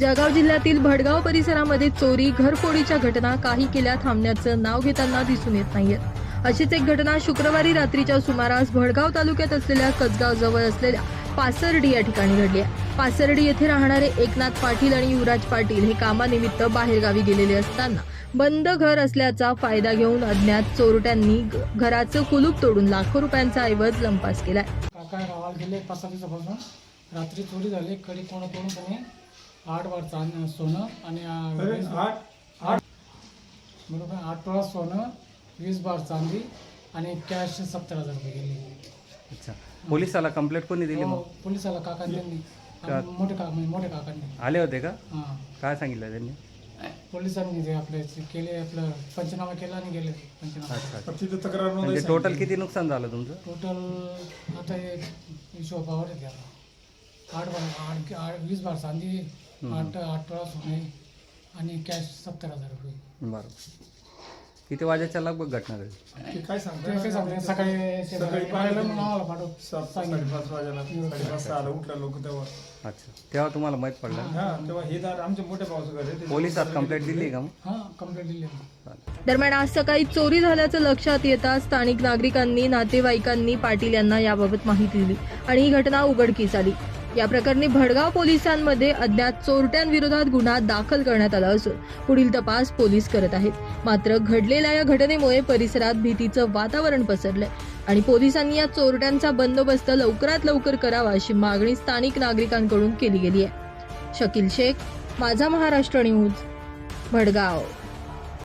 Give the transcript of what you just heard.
जळगाव जिल्ह्यातील भडगाव परिसरामध्ये चोरी घरफोडीच्या घटना काही केल्या थांबण्याचं नाव घेताना दिसून येत नाहीयेत अशीच एक घटना शुक्रवारी रात्रीच्या सुमारास भडगाव तालुक्यात असलेल्या कसगाव जवळ असलेल्या पासर्डी या ठिकाणी घडली आहे. पासर्डी येथे राहणारे एकनाथ पाटील आणि युवराज पाटील हे कामानिमित्त बाहेरगावी गेलेले असताना बंद घर असल्याचा फायदा घेऊन अज्ञात चोरट्यांनी घराचं कुलूप तोडून लाखो रुपयांचा ऐवज लंपास केलाय. काका गावाला गेले पाच रात्री चोरी झाली कडी कोण करून त्याने आठ बार चांद सोनं आणि आ, वीस बार- बरोबर आठ तोळा सोनं वीस बार चांदी आणि कॅश सत्तर हजार रुपये गेले. अच्छा. पोलिसाला कंप्लेंट कोणी दिली हो, मग? पोलिसाला काकांनी त्यांनी का- मोठे काका म्हणजे मोठे काकांनी. आले होते का? हां. काय सांगितलं त्यांनी? पोलिसांनी ते आपले केले आपलं पंचनामा केला आणि गेले पंचनामा. अच्छा अच्छा. तिथं तक्रार म्हणजे टोटल किती नुकसान झालं तुमचं? टोटल आता हे हिशोबावर आठ बार आठ आठ वीस बार चांदी आठ आठ तोळा सोने आणि कॅश सत्तर हजार रुपये. बरं किती वाजेच्या लगभग घटना घडली ते काय ते सांगता काय सांगते? सकाळी ते सकाळी पाहिलं म्हणून आम्हाला पाठव. सात साडेपाच वाजायला साडेपाच सहाला उठला लोक तेव्हा. अच्छा. तेव्हा तुम्हाला माहीत पडलं? हा तेव्हा हे दार घर आहे पोलिसात कंप्लेंट दिली का मग? हां कंप्लेंट दिली चालेल. दरम्यान आज सकाळी चोरी झाल्याचं लक्षात येताच स्थानिक नागरिकांनी नातेवाईकांनी पाटील यांना याबाबत माहिती दिली आणि ही घटना उघडकीस आली. या प्रकरणी भडगाव पोलिसांमध्ये अज्ञात चोरट्यांविरोधात गुन्हा दाखल करण्यात आला असून पुढील तपास पोलीस करत आहेत. मात्र घडलेल्या या घटनेमुळे परिसरात भीतीचं वातावरण पसरलंय आणि पोलिसांनी या चोरट्यांचा बंदोबस्त लवकरात लवकर करावा अशी मागणी स्थानिक नागरिकांकडून केली गेली आहे. शकील शेख माझा महाराष्ट्र न्यूज भडगाव.